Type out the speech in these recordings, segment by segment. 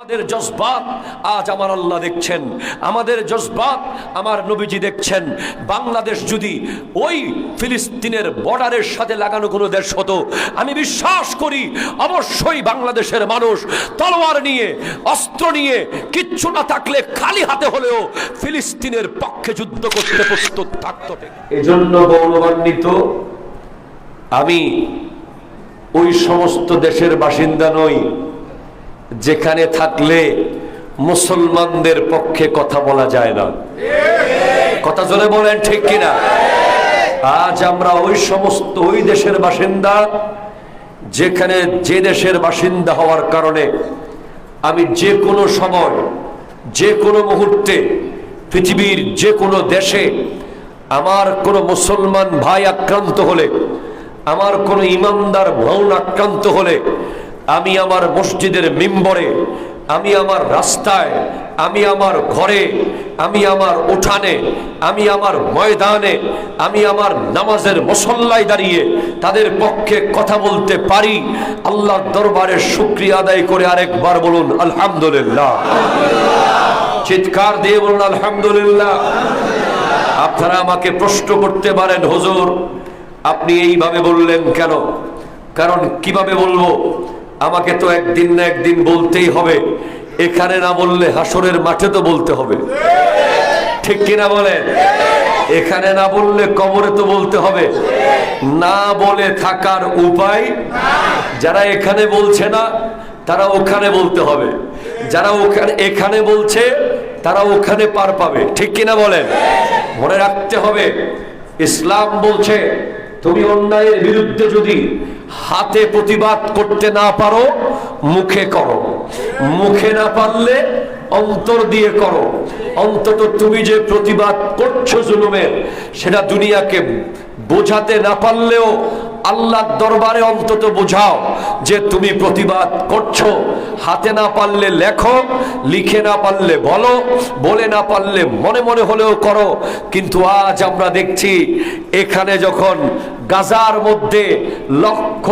আমাদের জজবাত, আজ আমার আল্লাহ দেখছেন। আমাদের জজবাত আমার নবীজি দেখছেন। বাংলাদেশ যদি ওই ফিলিস্তিনের বর্ডারের সাথে লাগানো কোনো দেশ হতো, আমি বিশ্বাস করি অবশ্যই বাংলাদেশের মানুষ তলোয়ার নিয়ে, অস্ত্র নিয়ে, কিচ্ছু না থাকলে খালি হাতে হলেও ফিলিস্তিনের পক্ষে যুদ্ধ করতে প্রস্তুত থাকতো। এজন্য গৌরবান্বিত আমি ওই সমস্ত দেশের বাসিন্দা নই যেখানে থাকলে মুসলমানদের পক্ষে কথা বলা যায় না। কথা জোরে বলেন ঠিক কিনা? আজ আমরা ওই সমস্ত ওই দেশের বাসিন্দা, যেখানে যে দেশের বাসিন্দা হওয়ার কারণে আমি যে কোনো সময়, যে কোনো মুহূর্তে পৃথিবীর যে কোনো দেশে আমার কোনো মুসলমান ভাই আক্রান্ত হলে, আমার কোনো ইমানদার বোন আক্রান্ত হলে আমি আমার মসজিদের মেম্বরে, আমি আমার রাস্তায়, আমি আমার ঘরে, আমি আমার উঠানে, আমি আমার ময়দানে, আমি আমার নামাজের মসল্লায় দাঁড়িয়ে তাদের পক্ষে কথা বলতে পারি। আল্লাহর দরবারে শুক্রিয়া আদায় করে আরেকবার বলুন, আলহামদুলিল্লাহ। চিৎকার দিয়ে বলুন, আলহামদুলিল্লাহ। আপনারা আমাকে প্রশ্ন করতে পারেন, হুজুর। আপনি এইভাবে বললেন কেন? কারণ কীভাবে বলব? আমাকে তো একদিন না একদিন বলতেই হবে। এখানে না বললে হাসরের মাঠে তো বলতে হবে। ঠিক কিনা বলেন এখানে না বললে কবরে তো বলতে হবে। না বলে থাকার উপায় যারা এখানে বলছে না, তারা ওখানে বলতে হবে। যারা ওখানে, এখানে বলছে, তারা ওখানে পার পাবে। ঠিক কিনা বলেন মনে রাখতে হবে, ইসলাম বলছে তুমি অন্যায়ের বিরুদ্ধে যদি হাতে প্রতিবাদ করতে না পারো, মুখে করো। মুখে না পারলে অন্তর দিয়ে করো। অন্তত তুমি যে প্রতিবাদ করছ জুলুমের, সেটা দুনিয়াকে বোঝাতে না পারলেও আল্লাহর দরবারে অন্তত বোঝাও যে তুমি প্রতিবাদ করছ। হাতে না পারলে লেখো, লিখে না পারলে বলো, বলে না পারলে মনে মনে হলেও করো। কিন্তু আজ আমরা দেখছি, এখানে যখন গাজার মধ্যে লক্ষ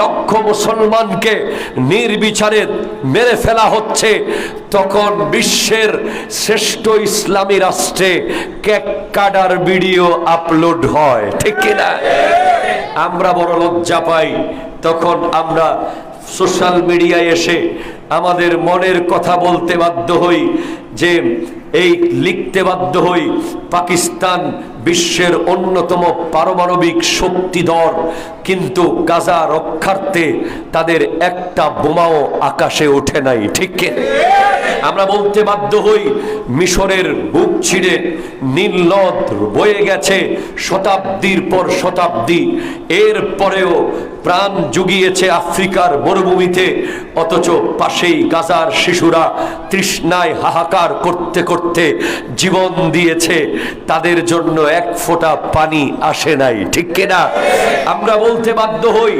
লক্ষ মুসলমানকে নির্বিচারে মেরে ফেলা হচ্ছে, তখন বিশ্বের শ্রেষ্ঠ ইসলামী রাষ্ট্রে কেক কাটার ভিডিও আপলোড হয়, ঠিক কিনা? আমরা বড় লজ্জা পাই। তখন আমরা সোশ্যাল মিডিয়ায় এসে আমাদের মনের কথা বলতে বাধ্য হই যে, এই লিখতে বাধ্য হই পাকিস্তান বিশ্বের অন্যতম পারমাণবিক শক্তিধর। কিন্তু গাজা রক্ষার্থে তাদের একটা বোমাও আকাশে ওঠে নাই, ঠিক আমরা বলতে বাধ্য হই, মিশরের বুক ছিঁড়ে নীল বয়ে গেছে শতাব্দীর পর শতাব্দী। এর পরেও প্রাণ জুগিয়েছে আফ্রিকার মরুভূমিতে, অথচ পাশেই গাজার শিশুরা তৃষ্ণায় হাহাকার করতে করতে জীবন দিয়েছে। তাদের জন্য এক ফোঁটা পানি আসে নাই, ঠিক কিনা? আমরা বলতে বাধ্য হই,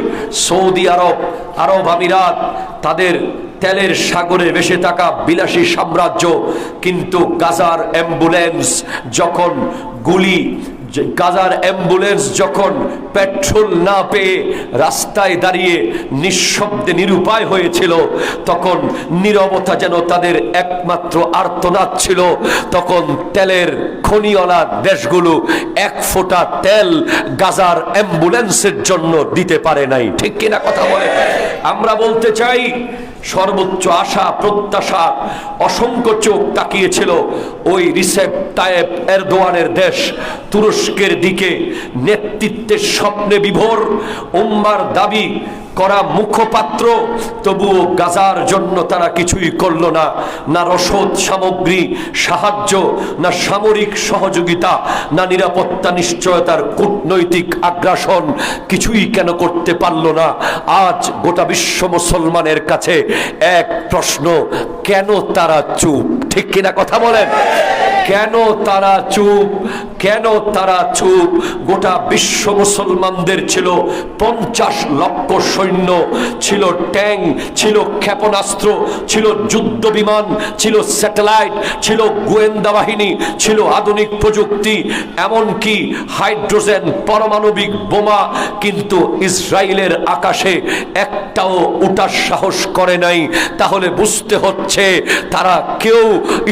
সৌদি আরব আরব আমিরাত তাদের তেলের সাগরে ভেসে থাকা বিলাসী সাম্রাজ্য, কিন্তু গাজার অ্যাম্বুলেন্স যখন গুলি যে গাজার অ্যাম্বুলেন্স যখন পেট্রোল না পেয়ে রাস্তায় দাঁড়িয়ে নিঃশব্দে নিরুপায় হয়েছিল, তখন নীরবতা যেন তাদের একমাত্র আর্তনাদ ছিল। তখন তেলের খনিওয়ালা দেশগুলো এক ফোঁটা তেল গাজার অ্যাম্বুলেন্সের জন্য দিতে পারে নাই। ঠিক কিনা কথা বলে? আমরা বলতে চাই সর্বোচ্চ আশা, প্রত্যাশা, অসংখ্য চোখ তাকিয়েছিল ওই রিসেপ তায়েব এরদোয়ানের দেশ তুরস্কের দিকে। নেতৃত্বের স্বপ্নে বিভোর উম্মার দাবি করা মুখপাত্র, তবুও গাজার জন্য তারা কিছুই করল না। না রসদ সামগ্রী, সাহায্য, না সামরিক সহযোগিতা, না নিরাপত্তা নিশ্চয়তার কূটনৈতিক আগ্রাসন কিছুই কেন করতে পারল না। আজ গোটা বিশ্ব মুসলমানের কাছে এক প্রশ্ন, কেন তারা চুপ? ঠিক কিনা কথা বলেন? কেন তারা চুপ? কেন তারা চুপ? গোটা বিশ্ব মুসলমানদের ছিল পঞ্চাশ লক্ষ ছিল ট্যাঙ্ক ছিল ক্ষেপণাস্ত্র, ছিল যুদ্ধ বিমান, ছিল স্যাটেলাইট, ছিল গোয়েন্দা বাহিনী, ছিল আধুনিক প্রযুক্তি, এমনকি হাইড্রোজেন পারমাণবিক বোমা কিন্তু ইসরায়েলের আকাশে একটাও উঠার সাহস করে নাই। তাহলে বুঝতে হচ্ছে তারা কেউ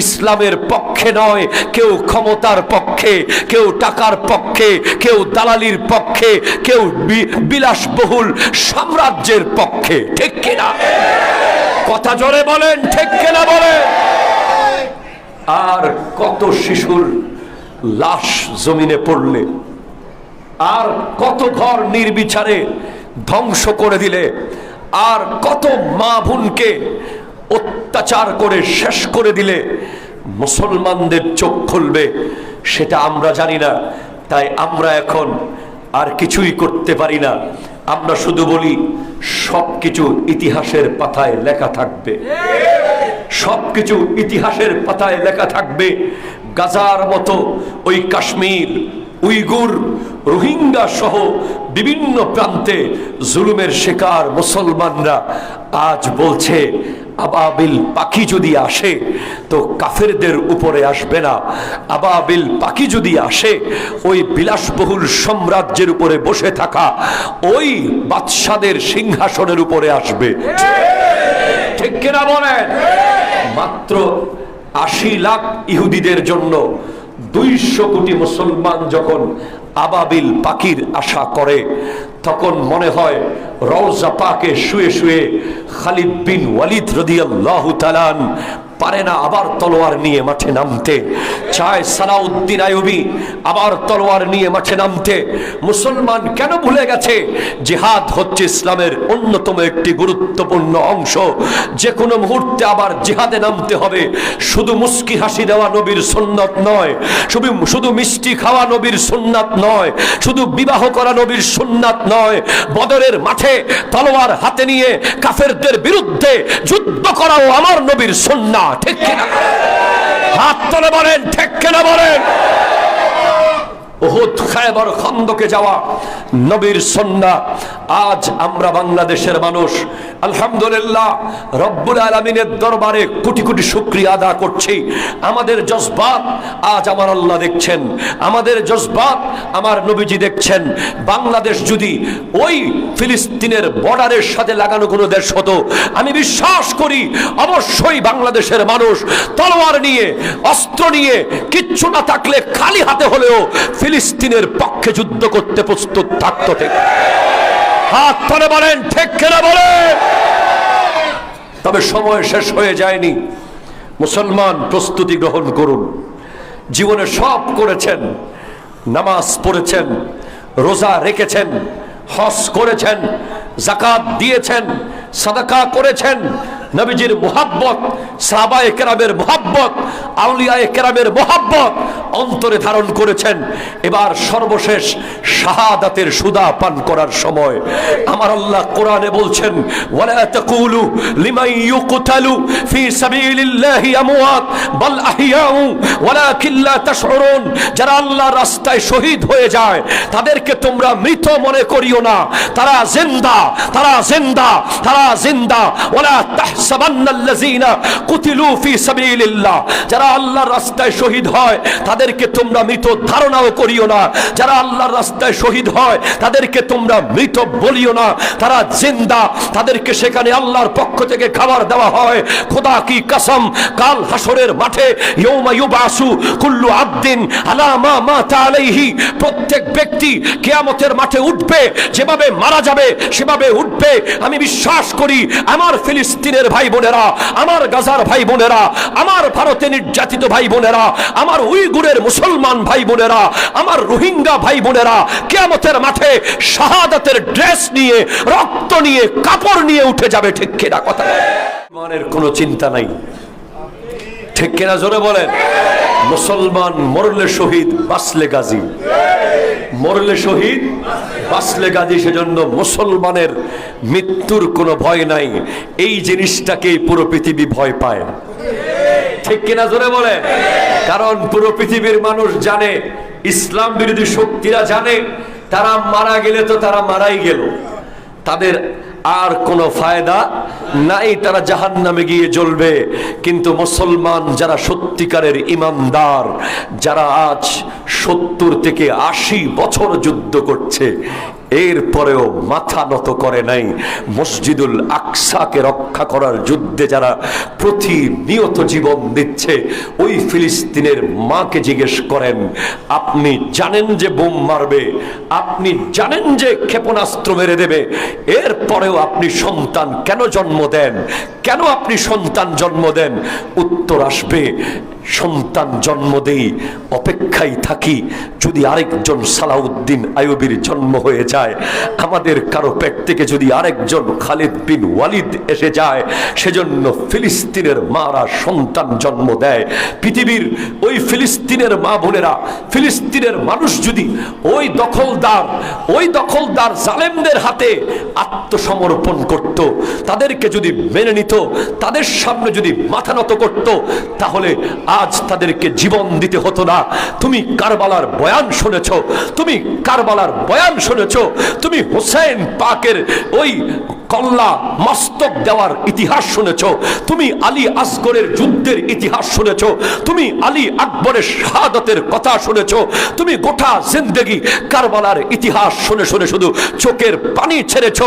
ইসলামের পক্ষে নয়, কেউ ক্ষমতার পক্ষে, কেউ টাকার পক্ষে, কেউ দালালির পক্ষে, কেউ বিলাসবহুল বিলাসবহুল সাম্রাজ্যের পক্ষে, ঠিক কিনা? কথা জোরে বলেন, ঠিক কিনা বলেন? আর কত শিশুর লাশ জমিনে পড়লে, আর কত ঘর নির্বিচারে ধ্বংস করে দিলে, আর কত মা বোনকে অত্যাচার করে শেষ করে দিলে মুসলমানদের চোখ খুলবে, সেটা আমরা জানি না, তাই আমরা এখন আর কিছুই করতে পারি না। আমরা শুধু বলি, সবকিছু ইতিহাসের পাতায় লেখা থাকবে। সবকিছু ইতিহাসের পাতায় লেখা থাকবে। গাজার মতো ওই কাশ্মীর, উইগুর রোহিঙ্গা সহ বিভিন্ন প্রান্তে জুলুমের শিকার মুসলমানরা আজ বলছে, আবাবিল পাখি যদি আসে তো কাফেরদের উপরে আসবে না। আবাবিল পাখি যদি আসে, ওই বিলাসবহুল সাম্রাজ্যের উপরে বসে থাকা ওই বাদশাদের সিংহাসনের উপরে আসবে। ঠিক কিনা বলেন? মাত্র আশি লাখ ইহুদিদের জন্য দুইশো কোটি মুসলমান যখন আবাবিল পাখির আশা করে তখন মনে হয় রওজা পাকে শুয়ে শুয়ে খালিদ বিন ওয়ালিদ রদিয়াল্লাহু তালান পারে না আবার তলোয়ার নিয়ে মাঠে নামতে। চায় সালাউদ্দিন আয়ুবি আবার তলোয়ার নিয়ে মাঠে নামতে। মুসলমান কেন ভুলে গেছে? জিহাদ হচ্ছে ইসলামের অন্যতম একটি গুরুত্বপূর্ণ অংশ। যে কোনো মুহূর্তে আবার জিহাদে নামতে হবে। শুধু মুস্কি হাসি দেওয়া নবীর সুন্নত নয়। শুধু শুধু মিষ্টি খাওয়া নবীর সুন্নাত নয়। শুধু বিবাহ করা নবীর সুন্নাত নয়। বদরের মাঠে তলোয়ার হাতে নিয়ে কাফেরদের বিরুদ্ধে যুদ্ধ করাও আমার নবীর সন্না ঠিক কিনা? হাত তোলে বলেন, ঠিক কিনা বলেন? ওহুদ খায়বার খন্দকে যাওয়া। নবীর সন্না। আজ আমরা বাংলাদেশের মানুষ। আলহামদুলিল্লাহ, রব্বুল আলমিনের দরবারে কোটি কোটি শুক্রিয়া আদা করছি। আমাদের জজবাত আজ আমার আল্লাহ দেখছেন। আমাদের জজবাত আমার নবীজি দেখছেন। বাংলাদেশ যদি ওই ফিলিস্তিনের বর্ডারের সাথে লাগানো কোনো দেশ হতো, আমি বিশ্বাস করি অবশ্যই বাংলাদেশের মানুষ তলোয়ার নিয়ে, অস্ত্র নিয়ে, কিচ্ছু না থাকলে খালি হাতে হলেও ফিলিস্তিনের পক্ষে যুদ্ধ করতে প্রস্তুত থাকতো ঠিক। হাত ধরে বলেন, ঠিক কেনা বলেন তবে সময় শেষ হয়ে যায়নি। মুসলমান প্রস্তুতি গ্রহণ করুন। জীবনে সব করেছেন। নামাজ পড়েছেন, রোজা রেখেছেন হস করেছেন জাকাত দিয়েছেন, সাদাকা করেছেন নবীজির মোহাব্বত, সাহাবায়ে কেরামের মোহাব্বত, আউলিয়ায়ে কেরামের মোহাব্বত অন্তরে ধারণ করেছেন। এবার সর্বশেষ শাহাদাতের সুদা পান করার সময়। আমার আল্লাহ কোরআনে বলছেন, ওয়ালা তাকুলু লিমান ইউকতালু ফি সাবিলিল্লাহি আমওয়াত, বাল আহইয়াউ, ওয়ালাকিন লা তাশউরুন। যারা আল্লাহর রাস্তায় শহীদ হয়ে যায়, তাদেরকে তোমরা মৃত মনে করিও না। তারা জিন্দা তারা জিন্দা তারা জিন্দা। ওয়ালা তাহসাবান্নাল্লাযিনা যারা আল্লাহর রাস্তায় শহীদ হয়, তাদেরকে তোমরা মৃত ধারণাও করিও না। যারা আল্লাহর রাস্তায় শহীদ হয়, তাদেরকে তোমরা মৃত বলিও না। তারা জিন্দা, তাদেরকে সেখানে আল্লাহর পক্ষ থেকে খাবার দেওয়া হয়। খোদা কি কাল হাসরের মাঠে কুল্লু মা প্রত্যেক ব্যক্তি কিয়ামতের মাঠে উঠবে, যেভাবে মারা যাবে, সেভাবে উঠবে। আমি বিশ্বাস করি, আমার ফিলিস্তিনের ভাই বোনেরা আমার গাজার ভাই বোনেরা আমার ভারতে নির্যাতিত ভাই বোনেরা আমার উইগুরের মুসলমান ভাই বোনেরা আমার রোহিঙ্গা ভাই বোনেরা কেমতের মাঠে শাহাদাতের ড্রেস নিয়ে, রক্ত নিয়ে, কাপড় নিয়ে উঠে যাবে, ঠিক কিনা কথা? মনের কোনো চিন্তা নাই। ঠিক কিনা জোরে বলেন? মুসলমান মরলে শহীদ বাসলে গাজী। মরলে শহীদ বাসলে গাজী সেজন্য মুসলমানের মৃত্যুর কোনো ভয় নাই। এই জিনিসটাকেই পুরো পৃথিবী ভয় পায়। ঠিক কিনা জোরে বলে? কারণ পুরো পৃথিবীর মানুষ জানে, ইসলাম বিরোধী শক্তিরা জানে, তারা মারা গেলে তো তারা মারাই গেল। তাদের আর কোনো ফায়দা? নাই, তারা জাহান নামে গিয়ে জ্বলবে। কিন্তু মুসলমান যারা সত্যিকারের ইমানদার, যারা আজ সত্তর থেকে আশি বছর যুদ্ধ করছে এরপরেও মাথা নত করে নাই। মসজিদুল আকসাকে রক্ষা করার যুদ্ধে যারা প্রতিনিয়ত জীবন দিচ্ছে, ওই ফিলিস্তিনের মাকে জিজ্ঞেস করেন, আপনি জানেন যে বোম মারবে? আপনি জানেন যে ক্ষেপণাস্ত্র মেরে দেবে? এরপরেও আপনি সন্তান কেন জন্ম দেন? কেন আপনি সন্তান জন্ম দেন? উত্তর আসবে সন্তান জন্ম দেই, অপেক্ষায় থাকি, যদি আরেকজন সালাউদ্দিন আয়ুবির জন্ম হয়ে যায়, আমাদের কারও পেট থেকে যদি আরেকজন খালিদ বিন ওয়ালিদ এসে যায়, সেজন্য ফিলিস্তিনের মারা সন্তান জন্ম দেয়। পৃথিবীর ওই ফিলিস্তিনের মা বোনেরা, ফিলিস্তিনের মানুষ যদি ওই দখলদার ওই দখলদার জালেমদের হাতে আত্মসমর্পণ করত, তাদেরকে যদি মেনে নিত, তাদের সামনে যদি মাথা নত করত, তাহলে আজ তাদেরকে জীবন দিতে হতো না। তুমি কারবালার বয়ান শুনেছ, তুমি কারবালার বয়ান শুনেছ, তুমি হোসেন পাকের ওই কল্লা, মস্তক দেওয়ার ইতিহাস শুনেছ। তুমি আলী আসগরের যুদ্ধের ইতিহাস শুনেছ। তুমি আলী আকবরের শাহাদতের কথা শুনেছ। তুমি গোটা জিন্দেগি কারবালার ইতিহাস শুনে শুনে শুধু চোখের পানি ছেড়েছ।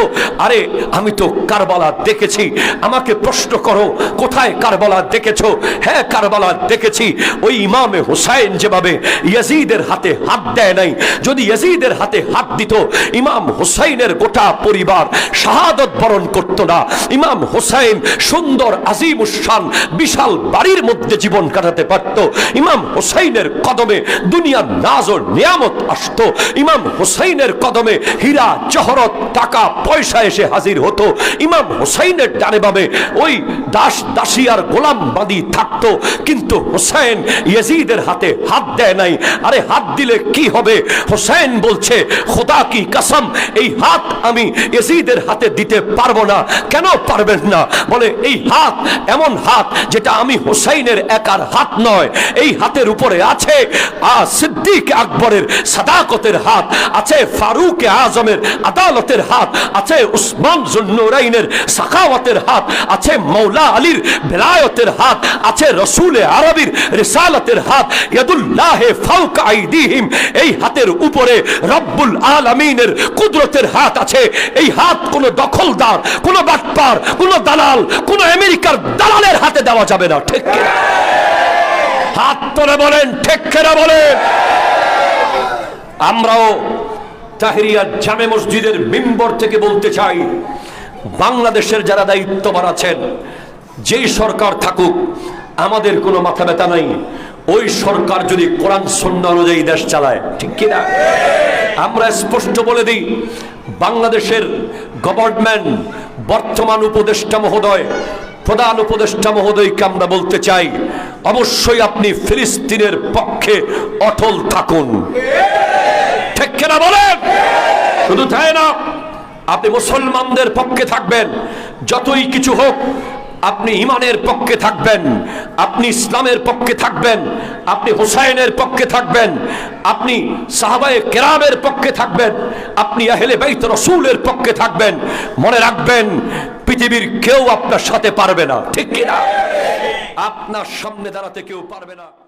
আরে, আমি তো কারবালা দেখেছি। আমাকে প্রশ্ন করো, কোথায় কারবালা দেখেছ? হ্যাঁ কারবালা দেখেছি। ওই ইমামে হুসাইন যেভাবে ইয়াজিদের হাতে হাত দেয় নাই, যদি ইয়াজিদের হাতে হাত দিত, ইমাম হুসাইনের গোটা পরিবার শাহাদত বরণ করতো না। ইমাম হুসাইন সুন্দর আজিম উসান বিশাল বাড়ির মধ্যে জীবন কাটাতে পারত। ইমাম হুসাইনের কদমে দুনিয়ার নাজ ও নিয়ামত আসতো। ইমাম হুসাইনের কদমে হীরা, জহরত, টাকা, পয়সা এসে হাজির হতো। ইমাম হুসাইনের ডানে বামে ওই দাস দাসী আর গোলাম বাদী থাকতো। কিন্তু হোসাইন ইয়াজিদের হাতে হাত দেয় নাই। আরে হাত দিলে কি হবে? হোসাইন বলছে, খোদা কি কসম, এই হাত আমি ইয়াজিদের হাতে দিতে পারব না। কেন পারবেন না? বলে, এই হাত এমন হাত যেটা আমি হুসাইনের একার হাত নয়। এই হাতের উপরে আছে আ সিদ্দিক আকবরের সাদাকতের হাত, আছে ফারুক আজমের আদালতের হাত, আছে উসমান জুন্নুরাইনের সাখাওয়াতের হাত, আছে মৌলা আলীর বেলায়তের হাত, আছে রসুল আরবির রিসালতের হাত, ইয়াদুল্লাহ ফাউক আইদিহিম। এই হাতের উপরে রব্বুল আলামিনের কুদরতের হাত আছে। এই হাত কোনো দখলদার কোনো বাটপার, কোনো দালাল, কোনো আমেরিকার দালালের হাতে দেওয়া যাবে না, ঠিক হাত তোলে বলেন, ঠিক কেনা বলেন? আমরাও তাহিরিয়া জামে মসজিদের মেম্বর থেকে বলতে চাই, বাংলাদেশের যারা দায়িত্ববান আছেন, যেই সরকার থাকুক আমাদের কোনো মাথা ব্যথা নাই। ওই সরকার যদি কোরআন সন্ন্য অনুযায়ী দেশ চালায়, ঠিক কিনা আমরা স্পষ্ট বলে দিই, বাংলাদেশের গভর্নমেন্ট, বর্তমান উপদেষ্টা মহোদয়, প্রধান উপদেষ্টা মহোদয়কে আমরা বলতে চাই, অবশ্যই আপনি ফিলিস্তিনের পক্ষে অটল থাকুন। ঠিক কিনা বলেন? শুধু তাই না, আপনি মুসলমানদের পক্ষে থাকবেন, যতই কিছু হোক আপনি ইমানের পক্ষে থাকবেন, আপনি ইসলামের পক্ষে থাকবেন, আপনি হুসাইনের পক্ষে থাকবেন, আপনি সাহাবায়ে কেরামের পক্ষে থাকবেন, আপনি আহলে বাইত রসুলের পক্ষে থাকবেন। মনে রাখবেন, পৃথিবীর কেউ আপনার সাথে পারবে না। ঠিক কিনা? আপনার সামনে দাঁড়াতে কেউ পারবে না।